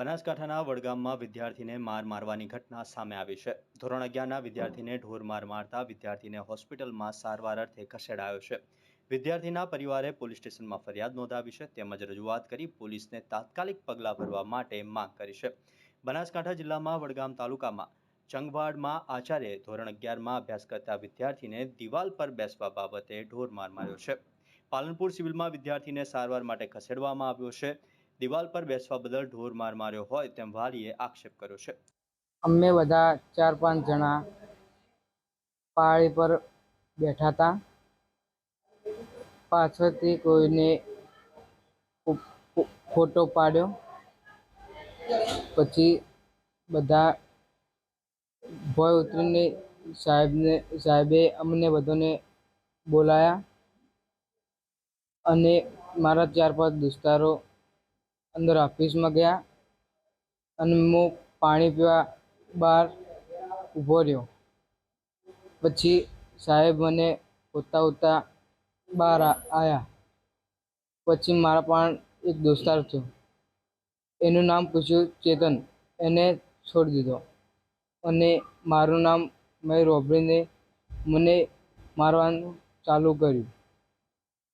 બનાસકાંઠાના વડગામમાં વિદ્યાર્થીને માર મારવાની ઘટના સામે આવી છે. ધોરણ અગિયારના વિદ્યાર્થીને ઢોર માર મારતા વિદ્યાર્થીને હોસ્પિટલમાં સારવાર અર્થે ખસેડાયો છે. વિદ્યાર્થીના પરિવારે પોલીસ સ્ટેશનમાં ફરિયાદ નોંધાવી છે તેમજ રજૂઆત કરી પોલીસને તાત્કાલિક પગલાં ભરવા માટે માંગ કરી છે. બનાસકાંઠા જિલ્લામાં વડગામ તાલુકામાં ચંગવાડમાં આચાર્યે ધોરણ અગિયારમાં અભ્યાસ કરતા વિદ્યાર્થીને દિવાલ પર બેસવા બાબતે ઢોર માર માર્યો છે. પાલનપુર સિવિલમાં વિદ્યાર્થીને સારવાર માટે ખસેડવામાં આવ્યો છે. દિવાલ પર બેસવા બદલ ઢોર માર માર્યો હોય તેમ વાલીએ આક્ષેપ કર્યો છે. અમે બધા ચાર પાંચ જણા પાળી પર બેઠા હતા. પાછળથી કોઈને ફોટો પાડ્યો. પછી બધા ભોય ઉતરીને સાહેબને, સાહેબે અમને બધાને બોલાયા અને મારા ચાર પાંચ દોસ્તારો અંદર ઓફિસમાં ગયા અને હું પાણી પીવા બહાર ઊભો રહ્યો. પછી સાહેબ મને ઉતા ઉતા બહાર આવ્યા પછી મારા પણ એક દોસ્તાર થયો. એનું નામ પૂછ્યું ચેતન. એને છોડી દીધો. અને મારું નામ મેં રોબડીને મને મારવાનું ચાલુ કર્યું.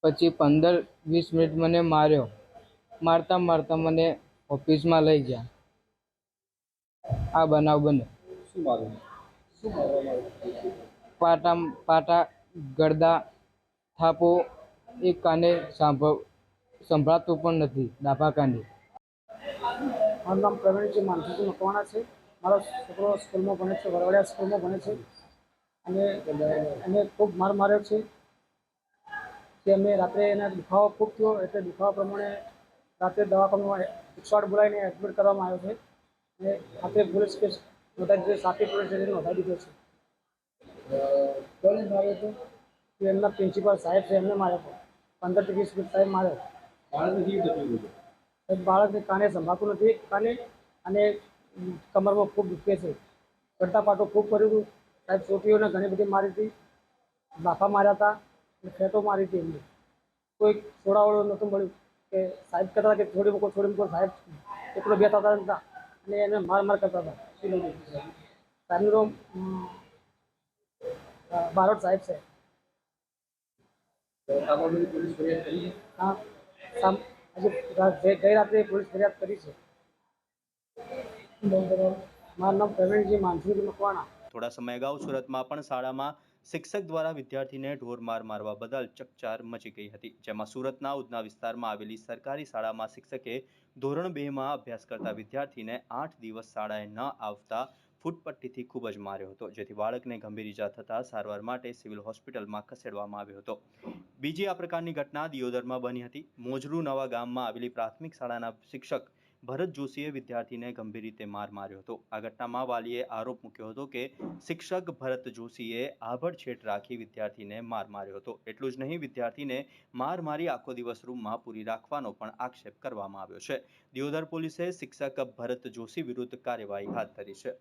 પછી પંદર વીસ મિનિટ મને માર્યો. મારતા મારતા મને ઓફિસમાં લઈ ગયા. આ બનાવ બને. શું મારું? શું પાટા પાટા ગરદા થાપો એક કાને સાંભળ સંભળાતું પણ નથી ડાભા કાને મારું નામ પ્રવીણજી માનસીજી મકવાણા છે. મારો છોકરો સ્કૂલમાં ભણે છે વરવાડિયા સ્કૂલમાં ભણે છે. અને એને ખૂબ માર માર્યો છે. કે અમે રાત્રે એના દુખાવો ખૂબ થયો એટલે દુખાવા પ્રમાણે રાત્રે દવાખાનામાં એકસો આઠ બોલાવીને એડમિટ કરવામાં આવ્યો છે. અને રાત્રે પોલીસ કેસ નોંધાવી દીધો સાપી પોલીસ સ્ટેશન નોંધાવી દીધો છે. પોલીસ માર્યો તો એમના પ્રિન્સિપાલ સાહેબ છે એમને માર્યો પંદરથી વીસ મિનિટ સાહેબ માર્યો બાળકને કેવી તકલીફ હતી? બાળકને કાને સંભાળતું નથી કાને અને કમરમાં ખૂબ દુખે છે. ચડતા પાટો ખૂબ કર્યું હતું. સાહેબ ચોટીઓને ઘણી બધી મારી હતી. બાફા માર્યા હતા અને મારી હતી એમને. કોઈ છોડાવડો નહોતું મળ્યું. કે સાહેબ કહેતા હતા કે થોડી મૂકો થોડી મૂકો સાહેબ. એટલો બેઠા હતા હતા અને એને માર માર કરતા હતા. સાહેબનું નામ બારોટ સાહેબ છે. તો આ બાબતે પોલીસ ફરિયાદ કરી છે? હા. સામ આજે રા- ગઈ ગઈ રાત્રે પોલીસ ફરિયાદ કરી છે. મારું નામ પ્રવીણજી માનસિંહજી મકવાણા. થોડા સમય અગાઉ સુરતમાં પણ શાળામાં શિક્ષક દ્વારા વિદ્યાર્થીને ઢોર માર મારવા બદલ ચકચાર મચી ગઈ હતી, જેમાં સુરતના ઉધના વિસ્તારમાં આવેલી સરકારી શાળામાં શિક્ષકે ધોરણ બેમાં અભ્યાસ કરતા વિદ્યાર્થીને આઠ દિવસ શાળાએ ન આવતા ફૂટપટ્ટીથી ખૂબ જ માર્યો હતો, જેથી બાળકને ગંભીર ઈજા થતાં સારવાર માટે સિવિલ હોસ્પિટલમાં ખસેડવામાં આવ્યો હતો. બીજી આ પ્રકારની ઘટના દિયોદરમાં બની હતી. મોજરૂ નવા ગામમાં આવેલી પ્રાથમિક શાળાના શિક્ષક ભરત જોશીએ વિદ્યાર્થીને ગંભીર રીતે માર માર્યો હતો. આ ઘટનામાં વાલીએ આરોપ મૂક્યો હતો કે શિક્ષક ભરત જોશીએ આભડછેટ રાખી વિદ્યાર્થીને માર માર્યો હતો. એટલું જ નહીં, વિદ્યાર્થીને માર મારી આખો દિવસ રૂમમાં પૂરી રાખવાનો પણ આક્ષેપ કરવામાં આવ્યો છે. દિયોદર પોલીસે શિક્ષક ભરત જોશી વિરુદ્ધ કાર્યવાહી હાથ ધરી છે.